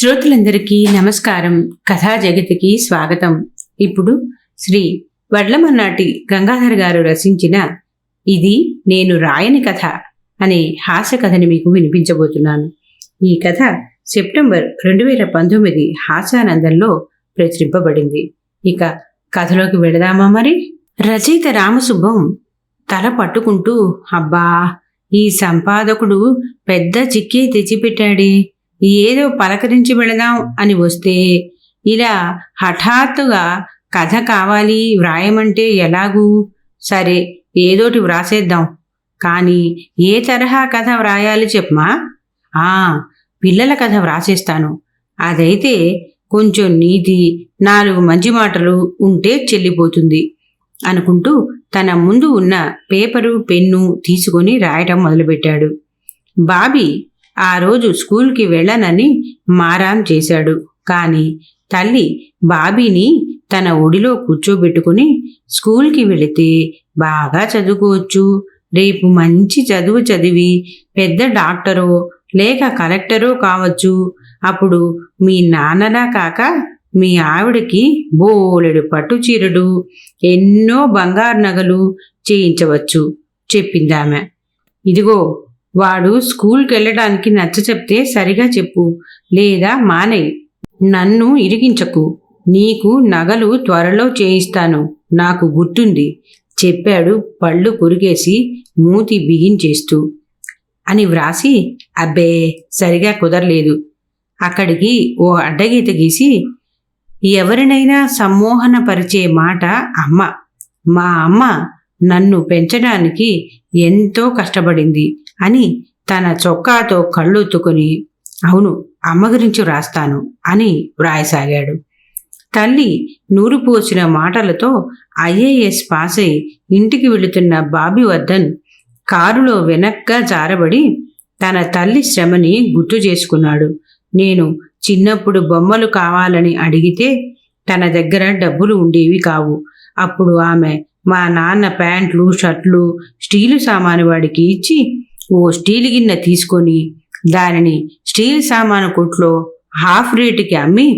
శ్రోతలందరికీ నమస్కారం. కథా జగతికి స్వాగతం. ఇప్పుడు శ్రీ వడ్లమన్నాటి గంగాధర్ గారు రచించిన ఇది నేను రాయని కథ అనే హాస్య కథని మీకు వినిపించబోతున్నాను. ఈ కథ సెప్టెంబర్ రెండు వేల పంతొమ్మిది హాస్యానందంలో ప్రచురింపబడింది. ఇక కథలోకి వెళదామా మరి? రచయిత రామసుబ్బం తల పట్టుకుంటూ అబ్బా ఈ సంపాదకుడు పెద్ద చిక్కే తెచ్చిపెట్టాడే. ఏదో పలకరించి వెళదాం అని వస్తే ఇలా హఠాత్తుగా కథ కావాలి వ్రాయమంటే ఎలాగూ? సరే ఏదోటి వ్రాసేద్దాం. కానీ ఏ తరహా కథ వ్రాయాలి చెప్పమా? ఆ పిల్లల కథ వ్రాసేస్తాను. అదైతే కొంచెం నీతి నాలుగు మంచి మాటలు ఉంటే చెల్లిపోతుంది అనుకుంటూ తన ముందు ఉన్న పేపరు పెన్ను తీసుకొని రాయటం మొదలుపెట్టాడు. బాబీ ఆ రోజు స్కూల్కి వెళ్ళనని మారాం చేశాడు. కానీ తల్లి బాబీని తన ఒడిలో కూర్చోబెట్టుకుని స్కూల్కి వెళితే బాగా చదువుకోవచ్చు. రేపు మంచి చదువు చదివి పెద్ద డాక్టరో లేక కలెక్టరో కావచ్చు. అప్పుడు మీ నాన్నలా కాక మీ ఆవిడకి బోలెడు పట్టు చీరలు ఎన్నో బంగారు నగలు చేయించవచ్చు చెప్పిందామె. ఇదిగో వాడు స్కూల్కి వెళ్ళడానికి నచ్చ చెప్తే సరిగా చెప్పు లేదా మానేయ్. నన్ను ఇరిగించకు నీకు నగలు త్వరలో చేయిస్తాను. నాకు గుర్తుంది. చెప్పాడు పళ్ళు కొరికేసి మూతి బిగించేస్తూ. అని వ్రాసి అబ్బే సరిగా కుదరలేదు. అక్కడికి ఓ అడ్డగీత గీసి ఎవరినైనా సమ్మోహనపరిచే మాట అమ్మ. మా అమ్మ నన్ను పెంచడానికి ఎంతో కష్టపడింది. అని తన చొక్కాతో కళ్ళొత్తుకుని అవును అమ్మ గురించి వ్రాస్తాను అని వ్రాయసాగాడు. తల్లి నూరు పోసిన మాటలతో ఐఏఎస్ పాస్ అయి ఇంటికి వెళుతున్న బాబీ వర్ధన్ కారులో వెనక్గా జారబడి తన తల్లి శ్రమని గుర్తు చేసుకున్నాడు. నేను చిన్నప్పుడు బొమ్మలు కావాలని అడిగితే తన దగ్గర డబ్బులు ఉండేవి కావు. అప్పుడు ఆమె మా నాన్న ప్యాంట్లు షర్ట్లు స్టీలు సామాను వాడికి ఇచ్చి ఓ స్టీల్ గిన్నె తీసుకొని దానిని స్టీల్ సామాను కొట్లో హాఫ్ రేటుకి అమ్మి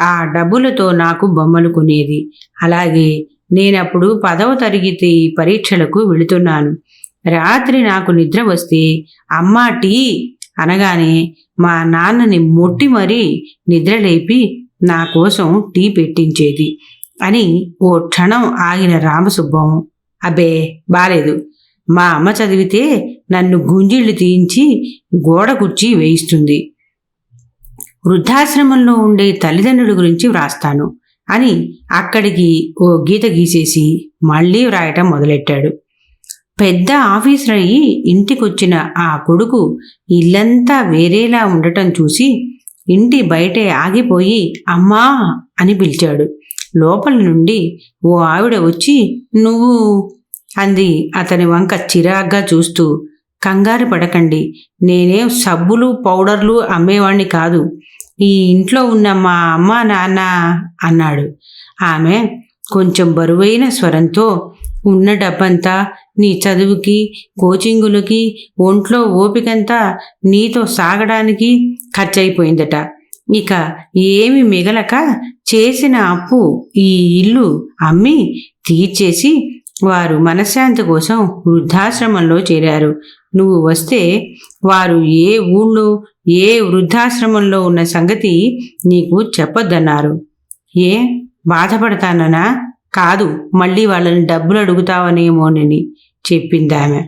ఆ డబ్బులతో నాకు బొమ్మలు కొనేది. అలాగే నేనప్పుడు పదవ తరగతి పరీక్షలకు వెళుతున్నాను. రాత్రి నాకు నిద్ర వస్తే అమ్మా టీ అనగానే మా నాన్నని మొట్టి మరీ నిద్రలేపి నా కోసం టీ పెట్టించేది అని ఓ క్షణం ఆగిన రామసుబ్బం అబ్బే బాలేదు. మా అమ్మ చదివితే నన్ను గుంజిళ్ళు తీయించి గోడ కుర్చీ వేయిస్తుంది. వృద్ధాశ్రమంలో ఉండే తల్లిదండ్రుల గురించి వ్రాస్తాను అని అక్కడికి ఓ గీత గీసేసి మళ్ళీ వ్రాయటం మొదలెట్టాడు. పెద్ద ఆఫీసర్ అయ్యి ఇంటికొచ్చిన ఆ కొడుకు ఇల్లంతా వేరేలా ఉండటం చూసి ఇంటి బయటే ఆగిపోయి అమ్మా అని పిలిచాడు. లోపల నుండి ఓ ఆవిడ వచ్చి నువ్వు అంది అతని వంక చిరాగ్గా చూస్తూ కంగారు పడకండి. నేనేం సబ్బులు పౌడర్లు అమ్మేవాణ్ణి కాదు. ఈ ఇంట్లో ఉన్న మా అమ్మ నాన్న అన్నాడు. ఆమె కొంచెం బరువైన స్వరంతో ఉన్న డబ్బంతా నీ చదువుకి కోచింగులకి ఒంట్లో ఓపికంతా నీతో సాగడానికి ఖర్చయిపోయిందట. ఇక ఏమి మిగలక చేసిన అప్పు ఈ ఇల్లు అమ్మి తీర్చేసి వారు మనశ్శాంతి కోసం వృద్ధాశ్రమంలో చేరారు. నువ్వు వస్తే వారు ఏ ఊళ్ళో ఏ వృద్ధాశ్రమంలో ఉన్న సంగతి నీకు చెప్పొద్దన్నారు. ఏ? బాధపడతాననా? కాదు మళ్ళీ వాళ్ళని డబ్బులు అడుగుతావనేమోనని చెప్పిందామె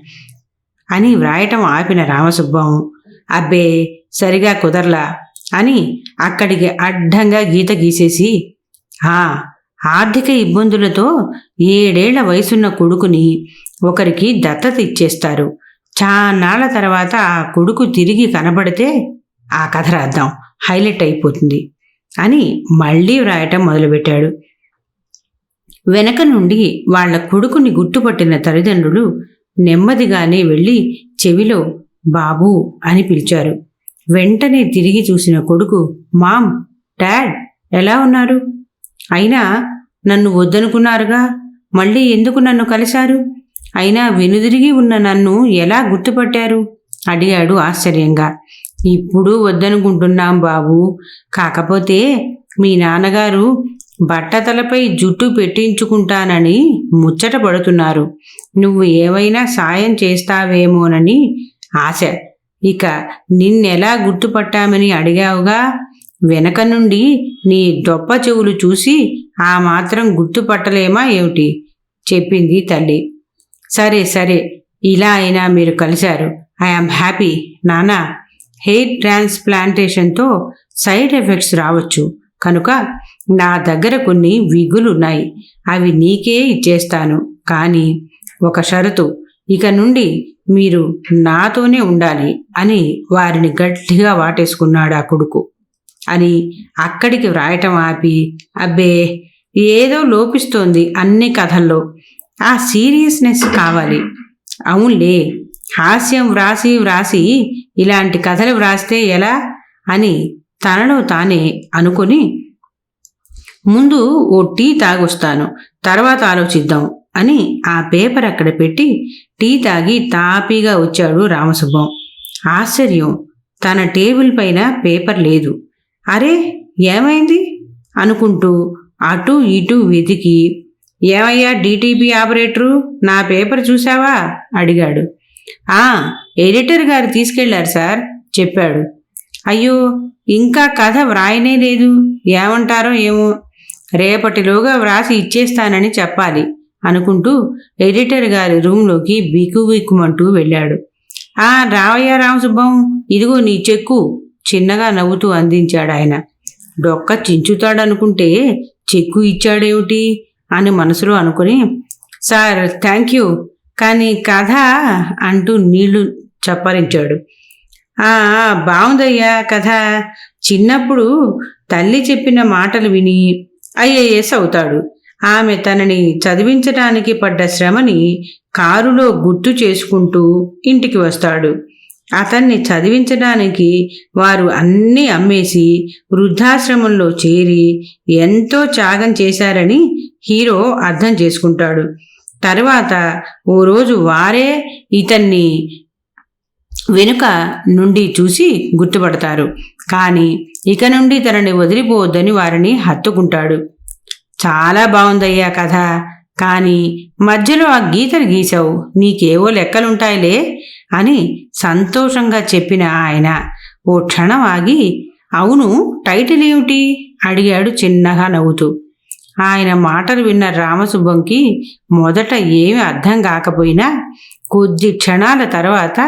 అని వ్రాయటం ఆపిన రామసుబ్బం అబ్బే సరిగా కుదరలా అని అక్కడికి అడ్డంగా గీత గీసేసి ఆ ఆర్థిక ఇబ్బందులతో ఏడేళ్ళ వయసున్న కొడుకుని ఒకరికి దత్తత ఇచ్చేస్తారు. చాన్నాళ్ళ తర్వాత ఆ కొడుకు తిరిగి కనబడితే ఆ కథ రాద్దాం. హైలైట్ అయిపోతుంది అని మళ్ళీ వ్రాయటం మొదలుపెట్టాడు. వెనక నుండి వాళ్ళ కొడుకుని గుర్తుపట్టిన తల్లిదండ్రులు నెమ్మదిగానే వెళ్ళి చెవిలో బాబు అని పిలిచారు. వెంటనే తిరిగి చూసిన కొడుకు మామ్ డాడ్ ఎలా ఉన్నారు? అయినా నన్ను వద్దనుకున్నారుగా? మళ్ళీ ఎందుకు నన్ను కలిశారు? అయినా వెనుదిరిగి ఉన్న నన్ను ఎలా గుర్తుపట్టారు? అడిగాడు ఆశ్చర్యంగా. ఇప్పుడు వద్దనుకుంటున్నాం బాబు. కాకపోతే మీ నాన్నగారు బట్టతలపై జుట్టు పెట్టించుకుంటానని ముచ్చట పడుతున్నారు. నువ్వు ఏవైనా సాయం చేస్తావేమోనని ఆశ. ఇక నిన్నెలా గుర్తుపట్టామని అడిగావుగా? వెనక నుండి నీ దొప్ప చెవులు చూసి ఆ మాత్రం గుర్తుపట్టలేమా ఏమిటి? చెప్పింది తల్లి. సరే సరే ఇలా అయినా మీరు కలిశారు. I am happy. నానా హెయిర్ ట్రాన్స్ప్లాంటేషన్తో సైడ్ ఎఫెక్ట్స్ రావచ్చు. కనుక నా దగ్గర కొన్ని విగులున్నాయి. అవి నీకే ఇచ్చేస్తాను. కానీ ఒక షరతు. ఇక నుండి మీరు నాతోనే ఉండాలి అని వారిని గట్టిగా వాటేసుకున్నాడు ఆ కొడుకు. అని అక్కడికి వ్రాయటం ఆపి అబ్బే ఏదో లోపిస్తోంది అన్ని కథల్లో. ఆ సీరియస్నెస్ కావాలి. అవునులే హాస్యం వ్రాసి వ్రాసి ఇలాంటి కథలు వ్రాస్తే ఎలా? అని తనలో తానే అనుకుని ముందు ఓ టీ తాగొస్తాను తర్వాత ఆలోచిద్దాం అని ఆ పేపర్ అక్కడ పెట్టి టీ తాగి తాపీగా వచ్చాడు రామసుబ్బం. ఆశ్చర్యం తన టేబుల్ పైన పేపర్ లేదు. అరే ఏమైంది? అనుకుంటూ అటు ఇటు వెతికి. ఏమయ్యా డీటీపీ ఆపరేటరు? నా పేపర్ చూసావా అడిగాడు. ఆ ఎడిటర్ గారు తీసుకెళ్ళారు సార్ చెప్పాడు. అయ్యో ఇంకా కథ వ్రాయనే లేదు. ఏమంటారో ఏమో. రేపటిలోగా వ్రాసి ఇచ్చేస్తానని చెప్పాలి అనుకుంటూ ఎడిటర్ గారి రూంలోకి బిక్కు బిక్కుమంటూ వెళ్ళాడు. ఆ రావయ్య రామసుబ్బం ఇదిగో నీ చెక్కు. చిన్నగా నవ్వుతూ అందించాడు ఆయన డొక్క చించుతాడనుకుంటే చెక్కు ఇచ్చాడేమిటి? అని మనసులో అనుకుని సార్ థ్యాంక్ యూ. కానీ కథ అంటూ నీళ్ళు చప్పరించాడు. బాగుందయ్యా కథ. చిన్నప్పుడు తల్లి చెప్పిన మాటలు విని ఐఏఎస్ అవుతాడు. ఆమె తనని చదివించడానికి పడ్డ శ్రమని కారులో గుర్తు చేసుకుంటూ ఇంటికి వస్తాడు. అతన్ని చదివించడానికి వారు అన్నీ అమ్మేసి వృద్ధాశ్రమంలో చేరి ఎంతో త్యాగం చేశారని హీరో అర్థం చేసుకుంటాడు. తర్వాత ఓ రోజు వారే ఇతన్ని వెనుక నుండి చూసి గుర్తుపడతారు. కానీ ఇక నుండి తనని వదిలిపోవద్దని వారిని హత్తుకుంటాడు. చాలా బాగుందయ్యా కథ. కానీ మధ్యలో ఆ గీతను గీసావు నీకేవో లెక్కలుంటాయిలే అని సంతోషంగా చెప్పిన ఆయన. ఓ క్షణం ఆగి అవును టైటిల్ ఏమిటి? అడిగాడు చిన్నగా నవ్వుతూ. ఆయన మాటలు విన్న రామసుబ్బంకి మొదట ఏమి అర్థం కాకపోయినా కొద్ది క్షణాల తర్వాత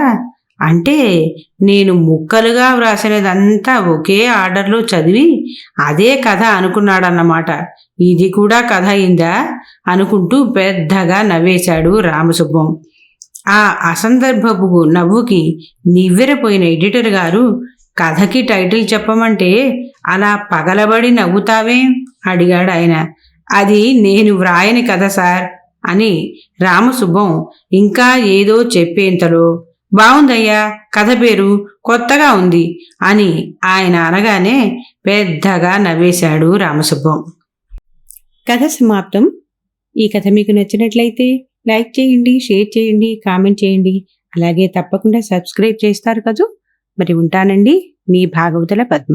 అంటే నేను ముక్కలుగా వ్రాసినదంతా ఒకే ఆర్డర్లో చదివి అదే కథ అనుకున్నాడన్నమాట. ఇది కూడా కథ అయిందా? అనుకుంటూ పెద్దగా నవ్వేశాడు రామసుబ్బం. ఆ అసందర్భపు నవ్వుకి నివ్వెరపోయిన ఎడిటర్ గారు కథకి టైటిల్ చెప్పమంటే అలా పగలబడి నవ్వుతావేం? అడిగాడు ఆయన. అది నేను వ్రాయని కథ సార్ అని రామసుబ్బం ఇంకా ఏదో చెప్పేంతలో బాగుందయ్యా కథ పేరు కొత్తగా ఉంది అని ఆయన అనగానే పెద్దగా నవ్వేశాడు రామసుబ్బం. కథ సమాప్తం. ఈ కథ మీకు నచ్చినట్లయితే లైక్ చేయండి షేర్ చేయండి కామెంట్ చేయండి. అలాగే తప్పకుండా సబ్స్క్రైబ్ చేస్తారు కదూ. మరి ఉంటానండి. మీ భాగవతుల పద్మ.